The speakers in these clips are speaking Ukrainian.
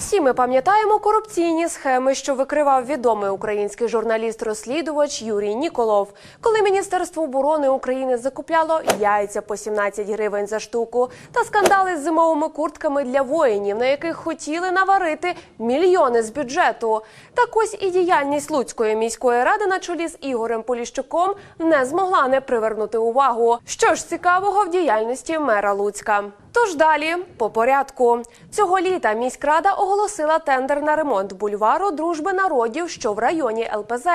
Всі ми пам'ятаємо корупційні схеми, що викривав відомий український журналіст-розслідувач Юрій Ніколов, коли Міністерство оборони України закупляло яйця по 17 гривень за штуку та скандали з зимовими куртками для воїнів, на яких хотіли наварити мільйони з бюджету. Так ось і діяльність Луцької міської ради на чолі з Ігорем Поліщуком не змогла не привернути увагу. Що ж цікавого в діяльності мера Луцька. Тож далі по порядку цього літа міськрада оголосила тендер на ремонт бульвару Дружби народів, що в районі ЛПЗ.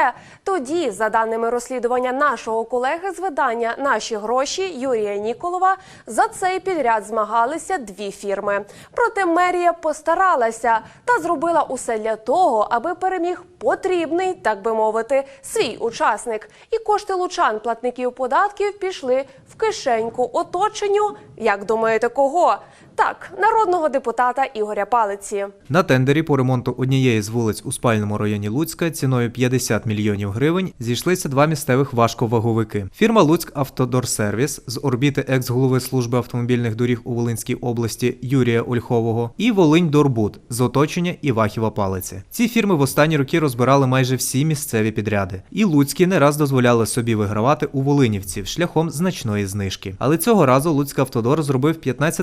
Тоді, за даними розслідування нашого колеги з видання Наші гроші Юрія Ніколова, за цей підряд змагалися дві фірми. Проте мерія постаралася та зробила усе для того, аби переміг потрібний, так би мовити, свій учасник. І кошти лучан, платників податків, пішли в кишеньку оточенню. Як думаєте, кого? Так, народного депутата Ігоря Палиці. На тендері по ремонту однієї з вулиць у спальному районі Луцька ціною 50 мільйонів гривень зійшлися два місцевих важковаговики. Фірма Луцьк Автодорсервіс з орбіти екс-голови служби автомобільних доріг у Волинській області Юрія Ольхового і Волинь Дорбуд з оточення Івахіва Палиці. Ці фірми в останні роки розбирали майже всі місцеві підряди. І Луцькі не раз дозволяли собі вигравати у волинівців шляхом значної знижки. Але цього разу Луцьк Автодор зробив 15%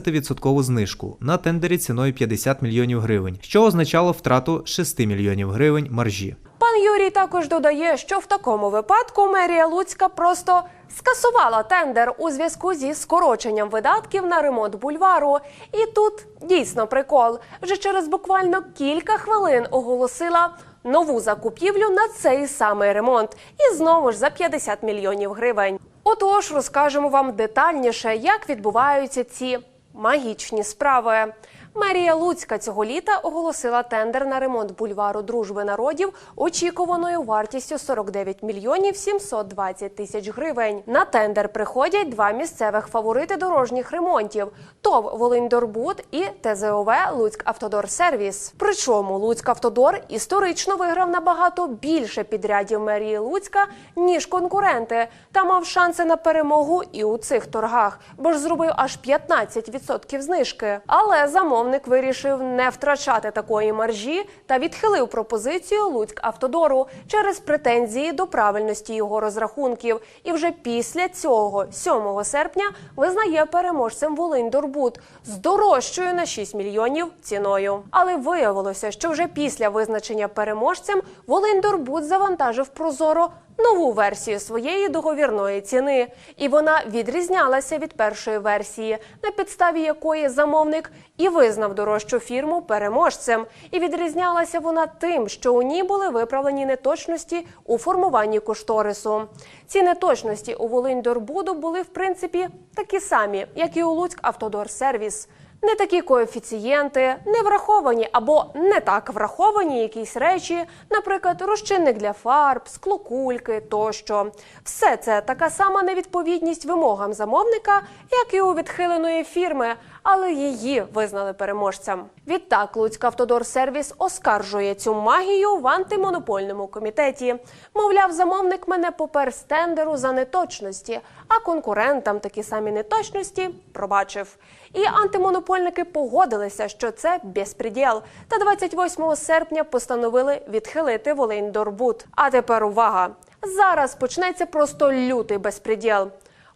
знижку на тендері ціною 50 мільйонів гривень, що означало втрату 6 мільйонів гривень маржі. Пан Юрій також додає, що в такому випадку мерія Луцька просто скасувала тендер у зв'язку зі скороченням видатків на ремонт бульвару. І тут дійсно прикол. Вже через буквально кілька хвилин оголосила нову закупівлю на цей самий ремонт. І знову ж за 50 мільйонів гривень. Отож, розкажемо вам детальніше, як відбуваються ці магічні справи. Мерія Луцька цього літа оголосила тендер на ремонт бульвару Дружби народів очікуваною вартістю 49 мільйонів 720 тисяч гривень. На тендер приходять два місцевих фаворити дорожніх ремонтів: ТОВ Волиньдорбуд і ТЗОВ Луцьк Автодор-Сервіс. Причому Луцьк Автодор історично виграв набагато більше підрядів мерії Луцька ніж конкуренти, та мав шанси на перемогу і у цих торгах, бо ж зробив аж 15% знижки. Але замовник вирішив не втрачати такої маржі та відхилив пропозицію Луцьк Автодору через претензії до правильності його розрахунків. І вже після цього, 7 серпня, визнає переможцем Волинь Дорбут з дорожчою на 6 мільйонів ціною. Але виявилося, що вже після визначення переможцем Волинь Дорбут завантажив прозоро нову версію своєї договірної ціни, і вона відрізнялася від першої версії, на підставі якої замовник і визнав дорожчу фірму переможцем. І відрізнялася вона тим, що у ній були виправлені неточності у формуванні кошторису. Ці неточності у Волинь-Дорбуду були в принципі такі самі, як і у Луцьк Автодорсервіс. Не такі коефіцієнти, не враховані або не так враховані якісь речі, наприклад, розчинник для фарб, склокульки тощо. Все це така сама невідповідність вимогам замовника, як і у відхиленої фірми, але її визнали переможцем. Відтак Луцьк Автодорсервіс оскаржує цю магію в антимонопольному комітеті. Мовляв, замовник мене попер з за неточності, а конкурентам такі самі неточності пробачив. І антимонопольники погодилися, що це безпреділ. Та 28 серпня постановили відхилити Волинь-Дорбут. А тепер увага! Зараз почнеться просто лютий безпреділ.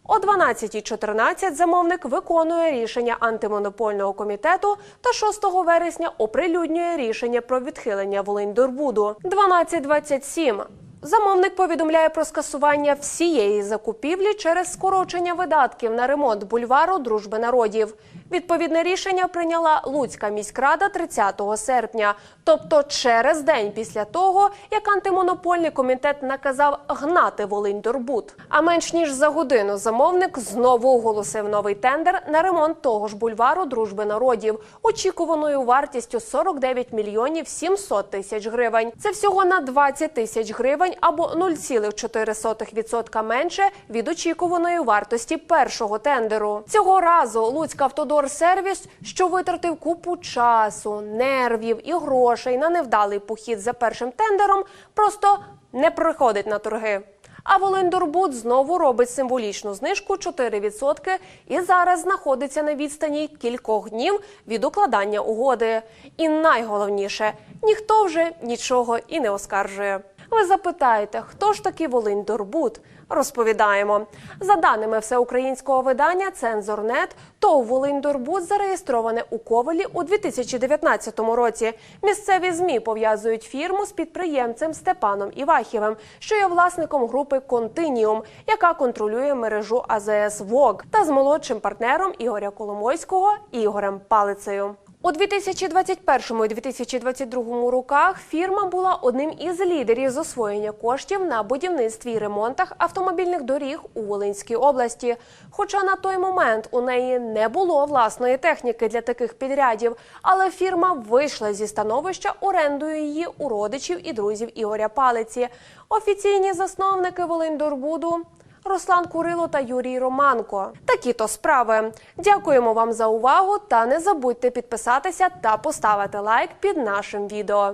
О 12.14 замовник виконує рішення антимонопольного комітету та 6 вересня оприлюднює рішення про відхилення Волинь-Дорбуду. 12.27 Замовник повідомляє про скасування всієї закупівлі через скорочення видатків на ремонт бульвару Дружби народів. Відповідне рішення прийняла Луцька міськрада 30 серпня, тобто через день після того, як антимонопольний комітет наказав гнати Волинь-Дорбут. А менш ніж за годину замовник знову оголосив новий тендер на ремонт того ж бульвару Дружби народів, очікуваною вартістю 49 мільйонів 700 тисяч гривень. Це всього на 20 тисяч гривень або 0,4% менше від очікуваної вартості першого тендеру. Цього разу Луцьк Автодорсервіс, що витратив купу часу, нервів і грошей на невдалий похід за першим тендером, просто не приходить на торги. А Волиньдорбуд знову робить символічну знижку 4% і зараз знаходиться на відстані кількох днів від укладання угоди. І найголовніше, ніхто вже нічого і не оскаржує. Ви запитаєте, хто ж такий Волиньдорбуд? Розповідаємо. За даними всеукраїнського видання Цензорнет, ТОВ Волиньдорбуд зареєстроване у Ковелі у 2019 році. Місцеві змі пов'язують фірму з підприємцем Степаном Івахівим, що є власником групи Континіум, яка контролює мережу АЗС ВОГ, та з молодшим партнером Ігоря Коломойського Ігорем Палицею. У 2021 і 2022 роках фірма була одним із лідерів з освоєння коштів на будівництві і ремонтах автомобільних доріг у Волинській області. Хоча на той момент у неї не було власної техніки для таких підрядів, але фірма вийшла зі становища орендою її у родичів і друзів Ігоря Палиці. Офіційні засновники Волиньдорбуду Руслан Курило та Юрій Романко. Такі то справи. Дякуємо вам за увагу та не забудьте підписатися та поставити лайк під нашим відео.